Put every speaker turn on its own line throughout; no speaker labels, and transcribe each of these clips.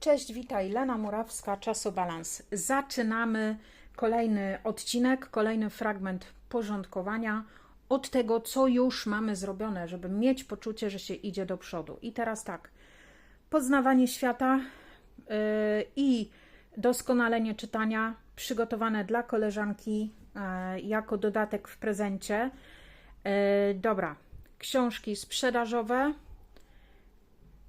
Cześć, witaj, Lena Murawska, Czasobalans. Zaczynamy kolejny odcinek, kolejny fragment porządkowania od tego, co już mamy zrobione, żeby mieć poczucie, że się idzie do przodu. I teraz tak, poznawanie świata yy, i doskonalenie czytania przygotowane dla koleżanki yy, jako dodatek w prezencie. Yy, dobra, książki sprzedażowe,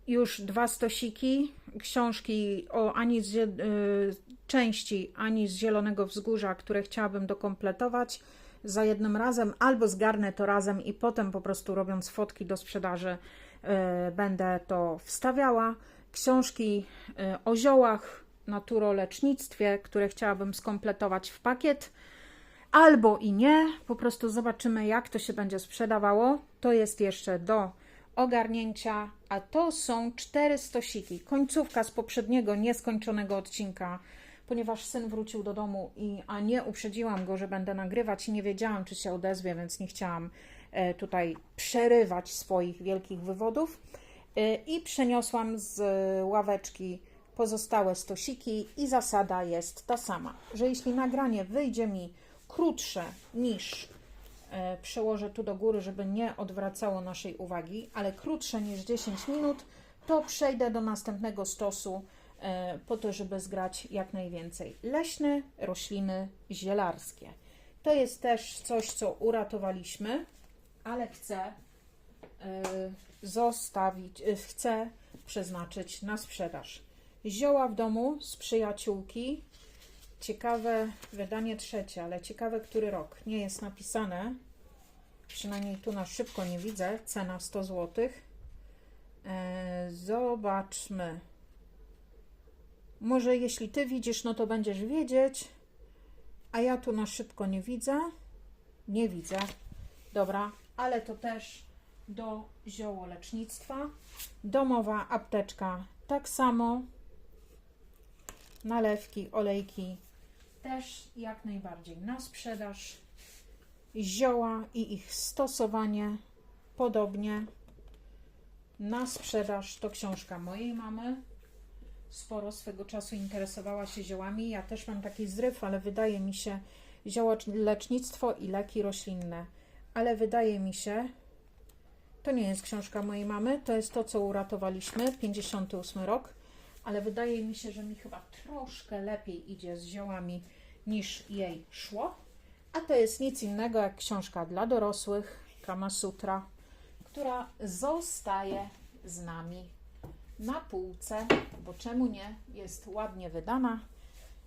już dwa stosiki, książki o Ani z, y, części Ani z Zielonego Wzgórza, które chciałabym dokompletować za jednym razem, albo zgarnę to razem i potem po prostu robiąc fotki do sprzedaży y, będę to wstawiała. Książki y, o ziołach, naturolecznictwie, które chciałabym skompletować w pakiet. Albo i nie, po prostu zobaczymy, jak to się będzie sprzedawało. To jest jeszcze do ogarnięcia, a to są cztery stosiki. Końcówka z poprzedniego nieskończonego odcinka, ponieważ syn wrócił do domu, i, a nie uprzedziłam go, że będę nagrywać i nie wiedziałam, czy się odezwie, więc nie chciałam e, tutaj przerywać swoich wielkich wywodów. E, I przeniosłam z ławeczki pozostałe stosiki i zasada jest ta sama, że jeśli nagranie wyjdzie mi krótsze niż przełożę tu do góry, żeby nie odwracało naszej uwagi, ale krótsze niż 10 minut, to przejdę do następnego stosu e, po to, żeby zgrać jak najwięcej. Leśne rośliny zielarskie. To jest też coś, co uratowaliśmy, ale chcę e, zostawić, e, chcę przeznaczyć na sprzedaż. Zioła w domu z przyjaciółki. Ciekawe wydanie trzecie, ale ciekawe który rok. Nie jest napisane. Przynajmniej tu na szybko nie widzę. Cena 100 zł. E, zobaczmy. Może jeśli ty widzisz, no to będziesz wiedzieć. A ja tu na szybko nie widzę. Nie widzę. Dobra, ale to też do ziołolecznictwa. Domowa apteczka tak samo. Nalewki, olejki też jak najbardziej na sprzedaż. Zioła i ich stosowanie podobnie na sprzedaż. To książka mojej mamy. Sporo swego czasu interesowała się ziołami. Ja też mam taki zryw, ale wydaje mi się ziołolecznictwo i leki roślinne. Ale wydaje mi się, to nie jest książka mojej mamy, to jest to, co uratowaliśmy, 58 rok, ale wydaje mi się, że mi chyba troszkę lepiej idzie z ziołami niż jej szło. A to jest nic innego jak książka dla dorosłych, Kama Sutra, która zostaje z nami na półce, bo czemu nie? Jest ładnie wydana,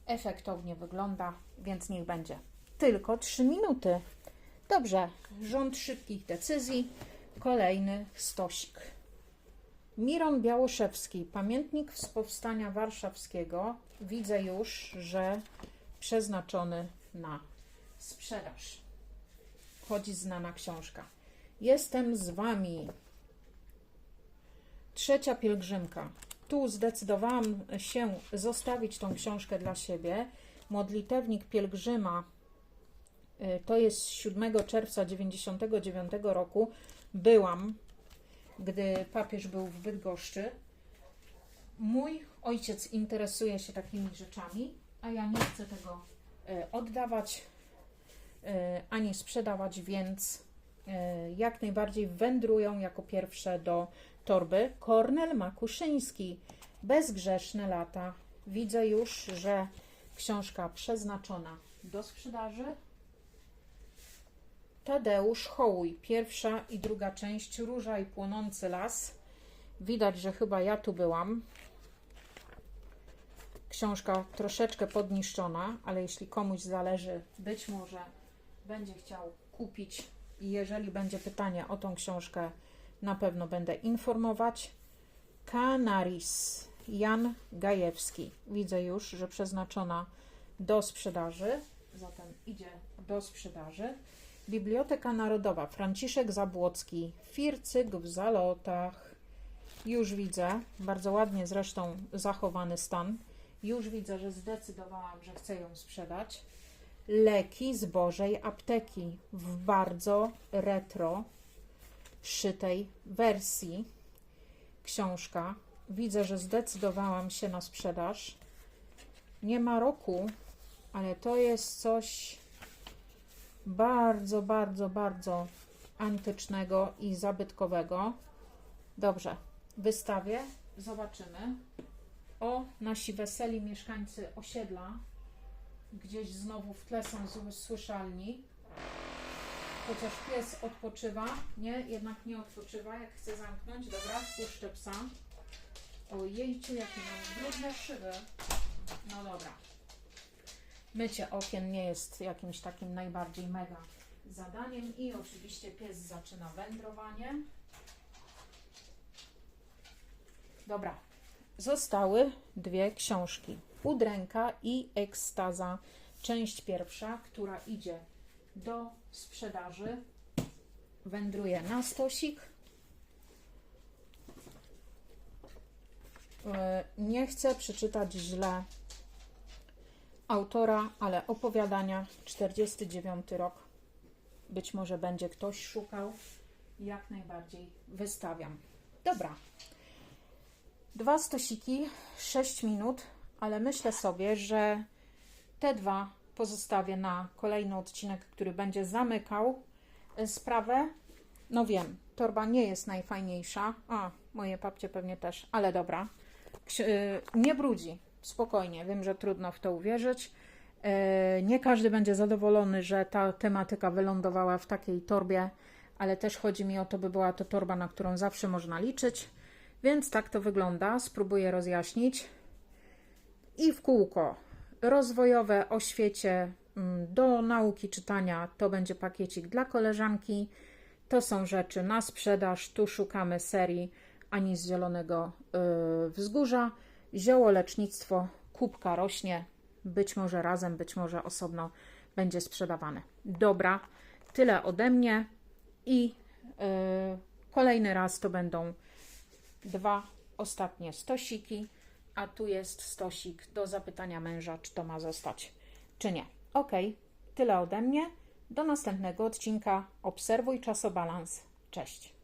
efektownie wygląda, więc niech będzie. Tylko 3 minuty. Dobrze, rząd szybkich decyzji. Kolejny stosik. Miron Białoszewski, pamiętnik z powstania warszawskiego. Widzę już, że przeznaczony na sprzedaż. Chodzi znana książka. Jestem z Wami. Trzecia pielgrzymka. Tu zdecydowałam się zostawić tą książkę dla siebie. Modlitewnik pielgrzyma y, to jest z 7 czerwca 99 roku. Byłam, gdy papież był w Bydgoszczy. Mój ojciec interesuje się takimi rzeczami, a ja nie chcę tego e, oddawać e, ani sprzedawać, więc e, jak najbardziej wędrują jako pierwsze do torby. Kornel Makuszyński, Bezgrzeszne lata. Widzę już, że książka przeznaczona do sprzedaży. Tadeusz Hołuj, pierwsza i druga część, Róża i Płonący Las. Widać, że chyba ja tu byłam. Książka troszeczkę podniszczona, ale jeśli komuś zależy, być może będzie chciał kupić i jeżeli będzie pytanie o tą książkę, na pewno będę informować. Canaris, Jan Gajewski. Widzę już, że przeznaczona do sprzedaży, zatem idzie do sprzedaży. Biblioteka Narodowa, Franciszek Zabłocki, Fircyk w Zalotach. Już widzę, bardzo ładnie zresztą zachowany stan. Już widzę, że zdecydowałam, że chcę ją sprzedać. Leki z Bożej Apteki w bardzo retro szytej wersji. Książka widzę, że zdecydowałam się na sprzedaż. Nie ma roku, ale to jest coś bardzo, bardzo, bardzo antycznego i zabytkowego. Dobrze, wystawię, zobaczymy. O, nasi weseli mieszkańcy osiedla. Gdzieś znowu w tle są słyszalni. Chociaż pies odpoczywa. Nie, jednak nie odpoczywa. Jak chce zamknąć, dobra, wpuszczę psa. Ojejciu, jakie mam brudne szyby. No dobra. Mycie okien nie jest jakimś takim najbardziej mega zadaniem. I oczywiście pies zaczyna wędrowanie. Dobra. Zostały dwie książki. Udręka i ekstaza. Część pierwsza, która idzie do sprzedaży. Wędruje na stosik. E, Nie chcę przeczytać źle autora, ale opowiadania 49 rok. Być może będzie ktoś szukał. Jak najbardziej wystawiam. Dobra. Dwa stosiki, 6 minut, ale myślę sobie, że te dwa pozostawię na kolejny odcinek, który będzie zamykał e, sprawę. No wiem, torba nie jest najfajniejsza. A, moje papcie pewnie też, ale dobra. Y, nie brudzi, spokojnie. Wiem, że trudno w to uwierzyć. E, Nie każdy będzie zadowolony, że ta tematyka wylądowała w takiej torbie, ale też chodzi mi o to, by była to torba, na którą zawsze można liczyć. Więc tak to wygląda. Spróbuję rozjaśnić. I w kółko rozwojowe o świecie mm, do nauki czytania to będzie pakiecik dla koleżanki. To są rzeczy na sprzedaż. Tu szukamy serii Ani z Zielonego yy, Wzgórza. Ziołolecznictwo, kubka rośnie. Być może razem, być może osobno będzie sprzedawane. Dobra, tyle ode mnie. I yy, kolejny raz to będą dwa ostatnie stosiki, a tu jest stosik do zapytania męża, czy to ma zostać, czy nie. Ok, tyle ode mnie. Do następnego odcinka. Obserwuj czasobalans. Cześć.